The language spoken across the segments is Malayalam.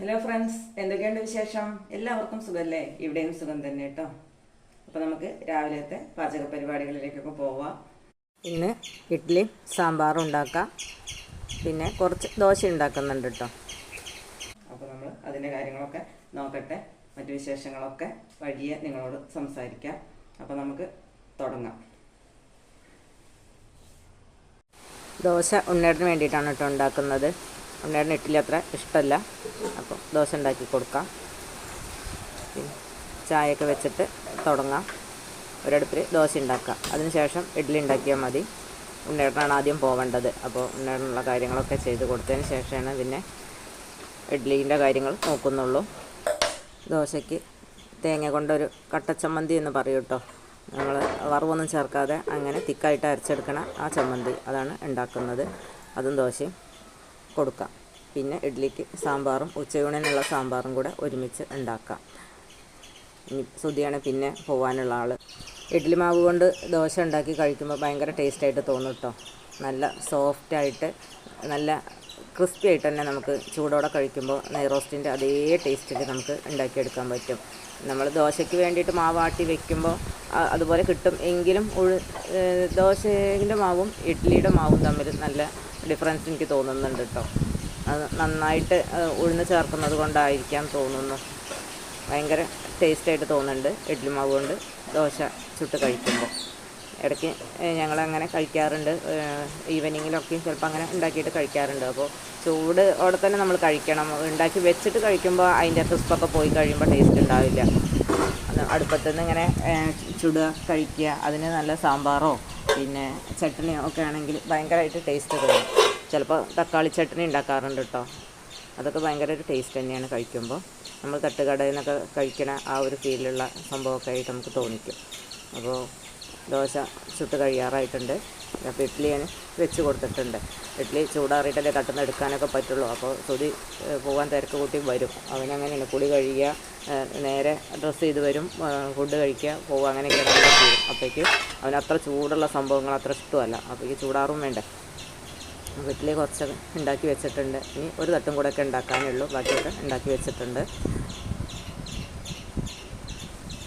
ഹലോ ഫ്രണ്ട്സ് എന്തൊക്കെയുണ്ട് വിശേഷം? എല്ലാവർക്കും സുഖമല്ലേ ഇവിടെയും സുഖം തന്നെ കേട്ടോ. അപ്പോൾ നമുക്ക് രാവിലത്തെ പാചക പരിപാടികളിലേക്കൊക്കെ പോവാം. ഇന്ന് ഇഡ്ഡലി സാമ്പാറും ഉണ്ടാക്കാം. പിന്നെ കുറച്ച് ദോശ ഉണ്ടാക്കുന്നുണ്ട് കേട്ടോ. അപ്പോൾ നമ്മൾ അതിന്റെ കാര്യങ്ങളൊക്കെ നോക്കട്ടെ. മറ്റു വിശേഷങ്ങളൊക്കെ വഴിയെ നിങ്ങളോട് സംസാരിക്കാം. അപ്പോൾ നമുക്ക് തുടങ്ങാം. ദോശ ഉണ്ണേടിന് വേണ്ടിയിട്ടാണ് കേട്ടോ ഉണ്ടാക്കുന്നത്. ഉണ്ണേടിന് ഇഡ്ഡലി അത്ര ഇഷ്ടമല്ല. അപ്പോൾ ദോശ ഉണ്ടാക്കി കൊടുക്കാം. ചായയൊക്കെ വെച്ചിട്ട് തുടങ്ങാം. ഒരടുപ്പിൽ ദോശ ഉണ്ടാക്കുക അതിനുശേഷം ഇഡ്ഡലി ഉണ്ടാക്കിയാൽ മതി. ഉണ്ണേടനാണ് ആദ്യം പോവേണ്ടത്. അപ്പോൾ ഉണ്ണേടനുള്ള കാര്യങ്ങളൊക്കെ ചെയ്ത് കൊടുത്തതിന് ശേഷമാണ് പിന്നെ ഇഡ്ഡലീന്റെ കാര്യങ്ങൾ നോക്കുന്നുള്ളൂ. ദോശയ്ക്ക് തേങ്ങ കൊണ്ടൊരു കട്ടച്ചമ്മന്തി എന്ന് പറയും കേട്ടോ. നമ്മൾ വറവൊന്നും ചേർക്കാതെ അങ്ങനെ തിക്കായിട്ട് അരച്ചെടുക്കണ ആ ചമ്മന്തി അതാണ് ഉണ്ടാക്കുന്നത്. അതും ദോശയും. കൊടുക്കാം. പിന്നെ ഇഡ്ഡലിക്ക് സാമ്പാറും ഉച്ചയൂണിനുള്ള സാമ്പാറും കൂടെ ഒരുമിച്ച് ഉണ്ടാക്കാം. ഇനി സുതിയാണ് പിന്നെ പോകാനുള്ള ആൾ ഇഡ്ഡലി മാവ് കൊണ്ട് ദോശ ഉണ്ടാക്കി കഴിക്കുമ്പോൾ ഭയങ്കര ടേസ്റ്റായിട്ട് തോന്നും കേട്ടോ നല്ല സോഫ്റ്റായിട്ട് നല്ല ക്രിസ്പി ആയിട്ട് തന്നെ നമുക്ക് ചൂടോടെ കഴിക്കുമ്പോൾ നെയ്റോസ്റ്റിന്റെ അതേ ടേസ്റ്റിൽ നമുക്ക് ഉണ്ടാക്കിയെടുക്കാൻ പറ്റും. നമ്മൾ ദോശയ്ക്ക് വേണ്ടിയിട്ട് മാവാട്ടി വെക്കുമ്പോൾ അതുപോലെ കിട്ടും. എങ്കിലും ഉഴു ദോശേന്റെ മാവും ഇഡ്ഡലിയുടെ മാവും തമ്മിൽ നല്ല ഡിഫറൻസ് എനിക്ക് തോന്നുന്നുണ്ട് കേട്ടോ അത് നന്നായിട്ട് ഉഴുന്ന് ചേർക്കുന്നത് കൊണ്ടായിരിക്കാം തോന്നുന്നു. ഭയങ്കര ടേസ്റ്റായിട്ട് തോന്നുന്നുണ്ട്. ഇഡ്ഡലി മാവ് കൊണ്ട് ദോശ ചുട്ട് കഴിക്കുമ്പോൾ ഇടയ്ക്ക് ഞങ്ങളങ്ങനെ കഴിക്കാറുണ്ട്. ഈവനിങ്ങിലൊക്കെയും ചിലപ്പോൾ അങ്ങനെ ഉണ്ടാക്കിയിട്ട് കഴിക്കാറുണ്ട്. അപ്പോൾ ചൂട് അവിടെ തന്നെ നമ്മൾ കഴിക്കണം. ഉണ്ടാക്കി വെച്ചിട്ട് കഴിക്കുമ്പോൾ അതിന്റെ ക്രിസ്പൊക്കെ പോയി കഴിയുമ്പോൾ ടേസ്റ്റ് ഉണ്ടാവില്ല. അടുപ്പത്തുനിന്ന് ഇങ്ങനെ ചുടുക കഴിക്കുക. അതിന് നല്ല സാമ്പാറോ പിന്നെ ചട്നിയോ ഒക്കെ ആണെങ്കിൽ ഭയങ്കരമായിട്ട് ടേസ്റ്റ് തോന്നും. ചിലപ്പോൾ തക്കാളി ചട്നി ഉണ്ടാക്കാറുണ്ട് കേട്ടോ അതൊക്കെ ഭയങ്കര ഒരു ടേസ്റ്റ് തന്നെയാണ് കഴിക്കുമ്പോൾ നമ്മൾ തട്ടുകടയിൽ നിന്നൊക്കെ കഴിക്കണ ആ ഒരു ഫീലുള്ള സംഭവമൊക്കെ ആയിട്ട് നമുക്ക് തോന്നിക്കും. അപ്പോൾ ദോശ ചുട്ട് കഴിയാറായിട്ടുണ്ട്. അപ്പോൾ ഇഡ്ഡലി ഞാൻ വെച്ച് കൊടുത്തിട്ടുണ്ട്. ഇഡ്ഡലി ചൂടാറിയിട്ടല്ലേ കട്ടുന്ന എടുക്കാനൊക്കെ പറ്റുള്ളൂ. അപ്പോൾ സുതി പോകാൻ തിരക്ക് കൂട്ടി വരും. അവനങ്ങനെയാണ് കുളി കഴിയുക നേരെ ഡ്രസ്സ് ചെയ്ത് വരും ഫുഡ് കഴിക്കുക പോവുക അങ്ങനെയൊക്കെയാണ് അവന്റെ ചെയ്യും അപ്പോഴേക്ക് അവന് അത്ര ചൂടുള്ള സംഭവങ്ങൾ അത്ര ഇഷ്ടമല്ല. അപ്പോഴേക്ക് ചൂടാറും വേണ്ടേ. വീട്ടിൽ കുറച്ച് ഉണ്ടാക്കി വെച്ചിട്ടുണ്ട്. ഇനി ഒരു തട്ടും കൂടെ ഒക്കെ ഉണ്ടാക്കാനുള്ളൂ. ബാക്കിയൊക്കെ ഉണ്ടാക്കി വെച്ചിട്ടുണ്ട്.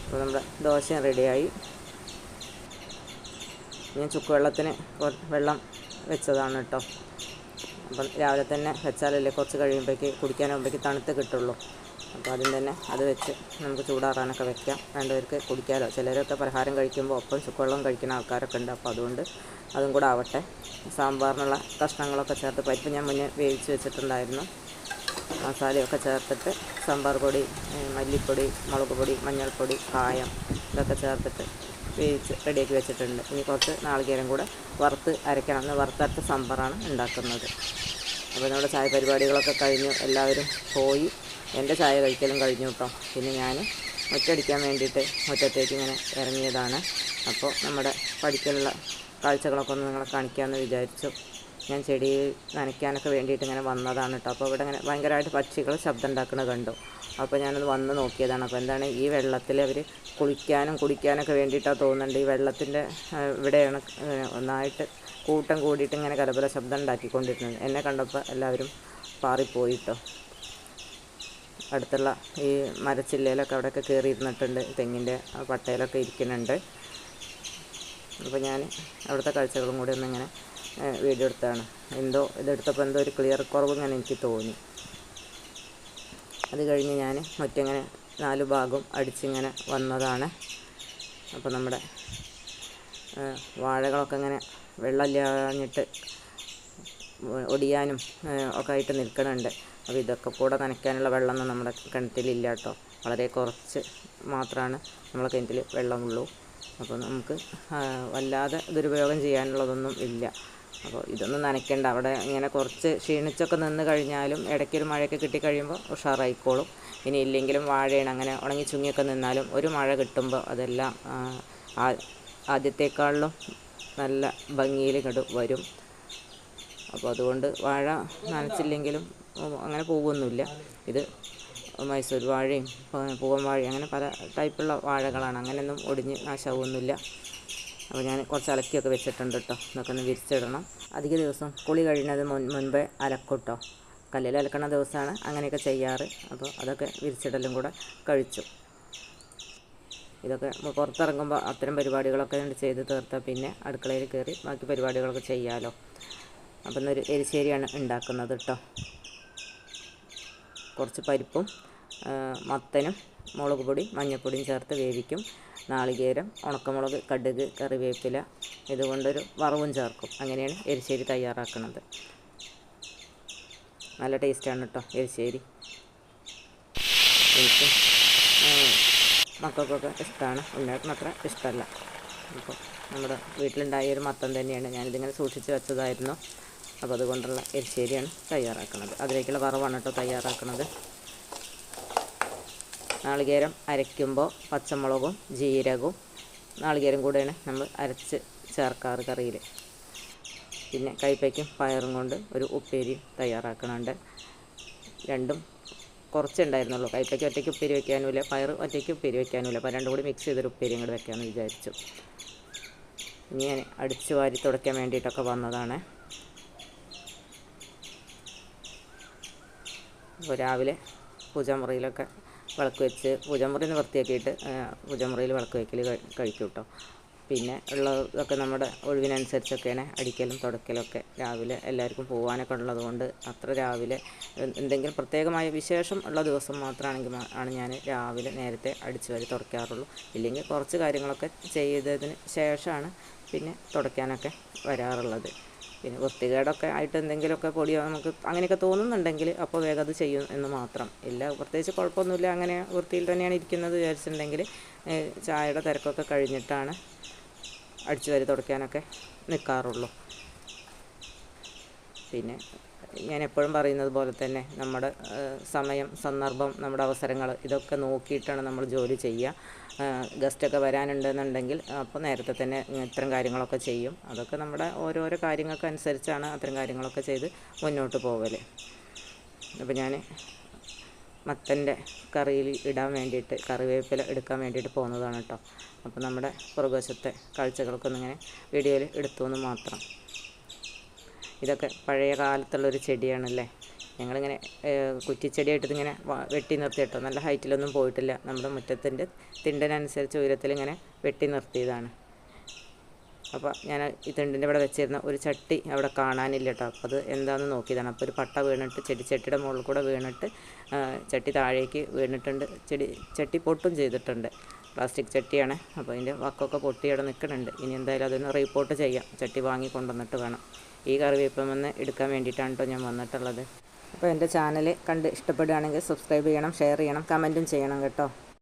അപ്പോൾ നമ്മുടെ ദോശ റെഡിയായി. ഞാൻ ചുക്കുവെള്ളത്തിന് വെള്ളത്തിന് വെള്ളം വെച്ചതാണ് കേട്ടോ. അപ്പം രാവിലെ തന്നെ വെച്ചാലല്ലേ കുറച്ച് കഴിയുമ്പോഴേക്ക് കുടിക്കാനാകുമ്പോഴേക്ക് തണുത്ത് കിട്ടുള്ളൂ. അപ്പോൾ ആദ്യം തന്നെ അത് വെച്ച് നമുക്ക് ചൂടാറാനൊക്കെ വെക്കാം. വേണ്ടവർക്ക് കുടിക്കാമല്ലോ ചിലരൊക്കെ പലഹാരം കഴിക്കുമ്പോൾ ഒപ്പം ചുക്കുവെള്ളം കഴിക്കുന്ന ആൾക്കാരൊക്കെ ഉണ്ട്. അപ്പോൾ അതുകൊണ്ട് അതും കൂടെ ആവട്ടെ. സാമ്പാറിനുള്ള കഷ്ണങ്ങളൊക്കെ ചേർത്ത് പരിപ്പ് ഞാൻ മുന്നേ വേവിച്ച് വെച്ചിട്ടുണ്ടായിരുന്നു. മസാലയൊക്കെ ചേർത്തിട്ട് സാമ്പാർ പൊടി മല്ലിപ്പൊടി മുളക് പൊടി മഞ്ഞൾപ്പൊടി കായം ഇതൊക്കെ ചേർത്തിട്ട് വേവിച്ച് റെഡിയാക്കി വെച്ചിട്ടുണ്ട്. ഇനി കുറച്ച് നാളികേരം കൂടെ വറുത്ത് അരയ്ക്കണം. എന്ന് വറുത്തരച്ച സാമ്പാറാണ് ഉണ്ടാക്കുന്നത്. അപ്പോൾ നമ്മുടെ ചായ പരിപാടികളൊക്കെ കഴിഞ്ഞു. എല്ലാവരും പോയി. എന്റെ ചായ കഴിക്കലും കഴിഞ്ഞു കേട്ടോ. പിന്നെ ഞാൻ മുറ്റടിക്കാൻ വേണ്ടിയിട്ട് മുറ്റത്തേക്ക് ഇങ്ങനെ ഇറങ്ങിയതാണ്. അപ്പോൾ നമ്മുടെ പഠിക്കലുള്ള കാഴ്ചകളൊക്കെ ഒന്ന് നിങ്ങളെ കാണിക്കാമെന്ന് വിചാരിച്ചു. ഞാൻ ചെടി നനയ്ക്കാനൊക്കെ വേണ്ടിയിട്ട് ഇങ്ങനെ വന്നതാണ് കേട്ടോ. അപ്പോൾ ഇവിടെ ഇങ്ങനെ ഭയങ്കരമായിട്ട് പക്ഷികൾ ശബ്ദം ഉണ്ടാക്കുന്നത് കണ്ടു. അപ്പോൾ ഞാനത് വന്ന് നോക്കിയതാണ്. അപ്പോൾ എന്താണ് ഈ വെള്ളത്തിൽ അവർ കുളിക്കാനും കുടിക്കാനൊക്കെ വേണ്ടിയിട്ടാണ് തോന്നുന്നുണ്ട്. ഈ വെള്ളത്തിന്റെ ഇവിടെയാണ് ഒന്നായിട്ട് കൂട്ടം കൂടിയിട്ട് ഇങ്ങനെ കലപല ശബ്ദം ഉണ്ടാക്കിക്കൊണ്ടിരുന്നത്. എന്നെ കണ്ടപ്പോൾ എല്ലാവരും പാറിപ്പോയിട്ടോ. അടുത്തുള്ള ഈ മരച്ചില്ലയിലൊക്കെ അവിടെയൊക്കെ കയറി ഇരുന്നിട്ടുണ്ട് തെങ്ങിന്റെ പട്ടയിലൊക്കെ ഇരിക്കുന്നുണ്ട്. അപ്പോൾ ഞാൻ അവിടുത്തെ കാഴ്ചകളും കൂടി ഒന്നിങ്ങനെ വീഡിയോ എടുത്താണ്. എന്തോ ഇതെടുത്തപ്പോൾ എന്തോ ഒരു ക്ലിയർ കുറവ് ഇങ്ങനെ എനിക്ക് തോന്നി. അത് കഴിഞ്ഞ് ഞാൻ മറ്റിങ്ങനെ നാല് ഭാഗവും അടിച്ചിങ്ങനെ വന്നതാണ്. അപ്പോൾ നമ്മുടെ വാഴകളൊക്കെ ഇങ്ങനെ വെള്ളമില്ലാഞ്ഞിട്ട് ഒടിയാനും ഒക്കെ ആയിട്ട് നിൽക്കണുണ്ട്. അപ്പോൾ ഇതൊക്കെ കൂടെ നനയ്ക്കാനുള്ള വെള്ളമൊന്നും നമ്മുടെ കിണറ്റിലില്ല കേട്ടോ വളരെ കുറച്ച് മാത്രമാണ് നമ്മളെ കിണറ്റിൽ വെള്ളമുള്ളൂ. അപ്പോൾ നമുക്ക് വല്ലാതെ ദുരുപയോഗം ചെയ്യാനുള്ളതൊന്നും ഇല്ല. അപ്പോൾ ഇതൊന്നും നനയ്ക്കേണ്ട. അവിടെ ഇങ്ങനെ കുറച്ച് ക്ഷീണിച്ചൊക്കെ നിന്ന് കഴിഞ്ഞാലും ഇടയ്ക്കൊരു മഴയൊക്കെ കിട്ടിക്കഴിയുമ്പോൾ ഉഷാറായിക്കോളും. ഇനി ഇല്ലെങ്കിലും വാഴയാണ് അങ്ങനെ ഉണങ്ങി ചുങ്ങിയൊക്കെ നിന്നാലും ഒരു മഴ കിട്ടുമ്പോൾ അതെല്ലാം ആദ്യത്തേക്കാളിലും നല്ല ഭംഗിയിൽ ഇങ്ങോട്ട് വരും. അപ്പോൾ അതുകൊണ്ട് വാഴ നനച്ചില്ലെങ്കിലും അങ്ങനെ പോകുമൊന്നുമില്ല ഇത് മൈസൂർ വാഴയും പൂവൻ വാഴയും അങ്ങനെ പല ടൈപ്പുള്ള വാഴകളാണ്. അങ്ങനെയൊന്നും ഒടിഞ്ഞ് നാശമാവുമൊന്നുമില്ല അപ്പോൾ ഞാൻ കുറച്ച് അലക്കിയൊക്കെ വെച്ചിട്ടുണ്ട് കേട്ടോ. ഇതൊക്കെ ഒന്ന് വിരിച്ചിടണം. അധിക ദിവസം കുളി കഴിയുന്നത് മുൻ മുൻപേ അലക്കും കേട്ടോ കല്ലിൽ അലക്കണ ദിവസമാണ് അങ്ങനെയൊക്കെ ചെയ്യാറ്. അപ്പോൾ അതൊക്കെ വിരിച്ചിടലും കൂടെ കഴിച്ചു. ഇതൊക്കെ പുറത്തിറങ്ങുമ്പോൾ അത്തരം പരിപാടികളൊക്കെ ഉണ്ട് ചെയ്ത് തീർത്താൽ പിന്നെ അടുക്കളയിൽ കയറി ബാക്കി പരിപാടികളൊക്കെ ചെയ്യാമല്ലോ അപ്പം ഇന്നൊരു എരിശ്ശേരിയാണ് ഉണ്ടാക്കുന്നത് കേട്ടോ. കുറച്ച് പരിപ്പും മത്തനും മുളക് പൊടി മഞ്ഞൾപ്പൊടിയും ചേർത്ത് വേവിക്കും. നാളികേരം ഉണക്കമുളക് കടുക് കറിവേപ്പില ഇതുകൊണ്ടൊരു വറവും ചേർക്കും. അങ്ങനെയാണ് എരിശ്ശേരി തയ്യാറാക്കുന്നത് നല്ല ടേസ്റ്റാണ് കേട്ടോ എരിശ്ശേരി. എനിക്കും മക്കൾക്കൊക്കെ ഇഷ്ടമാണ് ഉണ്ണേട്ടന് അത്ര ഇഷ്ടമല്ല അപ്പോൾ നമ്മുടെ വീട്ടിലുണ്ടായ ഒരു മത്തം തന്നെയാണ്. ഞാനിതിങ്ങനെ സൂക്ഷിച്ച് വെച്ചതായിരുന്നു. അപ്പോൾ അതുകൊണ്ടുള്ള എരിശ്ശേരിയാണ് തയ്യാറാക്കുന്നത് അതിലേക്കുള്ള വറവാണ് കേട്ടോ തയ്യാറാക്കുന്നത് നാളികേരം അരയ്ക്കുമ്പോൾ പച്ചമുളകും ജീരകവും നാളികേരം കൂടെയാണ് നമ്മൾ അരച്ച് ചേർക്കാറ് കറിയിൽ. പിന്നെ കൈപ്പയ്ക്കും പയറും കൊണ്ട് ഒരു ഉപ്പേരി തയ്യാറാക്കണുണ്ട്. രണ്ടും കുറച്ചുണ്ടായിരുന്നുള്ളൂ കൈപ്പയ്ക്ക് ഒറ്റയ്ക്ക് ഉപ്പേരി വയ്ക്കാനുമില്ല പയർ ഒറ്റയ്ക്ക് ഉപ്പേരി വയ്ക്കാനുമില്ല അപ്പോൾ രണ്ടും കൂടി മിക്സ് ചെയ്തൊരു ഉപ്പേരി ഇങ്ങോട്ട് വയ്ക്കാമെന്ന് വിചാരിച്ചു. ഇനി ഞാൻ അടിച്ചു വാരി തുടയ്ക്കാൻ വേണ്ടിയിട്ടൊക്കെ വന്നതാണ്. അപ്പോൾ രാവിലെ പൂജാമുറിയിലൊക്കെ വിളക്ക് വെച്ച് പൂജാമുറിയിൽ നിന്ന് വൃത്തിയാക്കിയിട്ട് പൂജമുറിയിൽ വിളക്ക് വയ്ക്കൽ കഴി- കഴിക്കും കേട്ടോ പിന്നെ ഉള്ളതൊക്കെ നമ്മുടെ ഒഴിവിനനുസരിച്ചൊക്കെയാണ് അടിക്കലും തുടക്കലൊക്കെ രാവിലെ എല്ലാവർക്കും പോകാനൊക്കെ ഉള്ളത് കൊണ്ട് അത്ര രാവിലെ എന്തെങ്കിലും പ്രത്യേകമായ വിശേഷം ഉള്ള ദിവസം മാത്രമാണെങ്കിൽ ആണ് ഞാൻ രാവിലെ നേരത്തെ അടിച്ചു വരി തുടയ്ക്കാറുള്ളൂ. ഇല്ലെങ്കിൽ കുറച്ച് കാര്യങ്ങളൊക്കെ ചെയ്തതിന് ശേഷമാണ് പിന്നെ തുടയ്ക്കാനൊക്കെ വരാറുള്ളത്. പിന്നെ വൃത്തികേടൊക്കെ ആയിട്ട് എന്തെങ്കിലുമൊക്കെ പൊടിയോ നമുക്ക് അങ്ങനെയൊക്കെ തോന്നുന്നുണ്ടെങ്കിൽ അപ്പോൾ വേഗം അത് ചെയ്യും എന്ന് മാത്രം. ഇല്ല പ്രത്യേകിച്ച് കുഴപ്പമൊന്നുമില്ല അങ്ങനെ വൃത്തിയിൽ തന്നെയാണ് ഇരിക്കുന്നത് വിചാരിച്ചിട്ടുണ്ടെങ്കിൽ ചായയുടെ തിരക്കൊക്കെ കഴിഞ്ഞിട്ടാണ് അടിച്ചു വരി തുടയ്ക്കാനൊക്കെ നിൽക്കാറുള്ളൂ പിന്നെ ഞാൻ എപ്പോഴും പറയുന്നത് പോലെ തന്നെ നമ്മുടെ സമയം സന്ദർഭം നമ്മുടെ അവസരങ്ങൾ ഇതൊക്കെ നോക്കിയിട്ടാണ് നമ്മൾ ജോലി ചെയ്യുക. ഗസ്റ്റൊക്കെ വരാനുണ്ടെന്നുണ്ടെങ്കിൽ അപ്പോൾ നേരത്തെ തന്നെ ഇത്തരം കാര്യങ്ങളൊക്കെ ചെയ്യും. അതൊക്കെ നമ്മുടെ ഓരോരോ കാര്യങ്ങൾക്ക് അനുസരിച്ചാണ് അത്തരം കാര്യങ്ങളൊക്കെ ചെയ്ത് മുന്നോട്ട് പോകൽ അപ്പോൾ ഞാൻ മത്തന്റെ കറിയിൽ ഇടാൻ വേണ്ടിയിട്ട് കറിവേപ്പില എടുക്കാൻ വേണ്ടിയിട്ട് പോകുന്നതാണ് കേട്ടോ. അപ്പോൾ നമ്മുടെ പുറകുവശത്തെ കാഴ്ചകൾക്കൊന്നിങ്ങനെ വീഡിയോയിൽ എടുത്തു എന്ന് മാത്രം. ഇതൊക്കെ പഴയ കാലത്തുള്ളൊരു ചെടിയാണല്ലേ? ഞങ്ങളിങ്ങനെ കുറ്റിച്ചെടിയായിട്ട് ഇതിങ്ങനെ വ- വെട്ടി നിർത്തി കേട്ടോ നല്ല ഹൈറ്റിലൊന്നും പോയിട്ടില്ല. നമ്മുടെ മുറ്റത്തിന്റെ തിണ്ടനനുസരിച്ച് ഉയരത്തിലിങ്ങനെ വെട്ടി നിർത്തിയതാണ്. അപ്പോൾ ഞാൻ ഈ തിണ്ടിന്റെ ഇവിടെ വെച്ചിരുന്ന ഒരു ചട്ടി അവിടെ കാണാനില്ല കേട്ടോ അപ്പോൾ അത് എന്താണെന്ന് നോക്കിയതാണ്. അപ്പോൾ ഒരു പട്ട വീണിട്ട് ചെടി ചട്ടിയുടെ മുകളിൽ കൂടെ വീണിട്ട് ചട്ടി താഴേക്ക് വീണിട്ടുണ്ട്. ചെടി ചട്ടി പൊട്ടും ചെയ്തിട്ടുണ്ട്. പ്ലാസ്റ്റിക് ചട്ടിയാണ്. അപ്പോൾ അതിന്റെ വക്കൊക്കെ പൊട്ടി അവിടെ നിൽക്കുന്നുണ്ട്. ഇനി എന്തായാലും അതൊന്ന് റീപോർട്ട് ചെയ്യാം. ചട്ടി വാങ്ങി കൊണ്ടുവന്നിട്ട് വേണം. ഈ കറിവേപ്പമെന്ന് എടുക്കാൻ വേണ്ടിയിട്ടാണ് കേട്ടോ ഞാൻ വന്നിട്ടുള്ളത്. അപ്പോൾ എന്റെ ചാനൽ കണ്ട് ഇഷ്ടപ്പെടുകയാണെങ്കിൽ സബ്സ്ക്രൈബ് ചെയ്യണം ഷെയർ ചെയ്യണം കമന്റും ചെയ്യണം കേട്ടോ.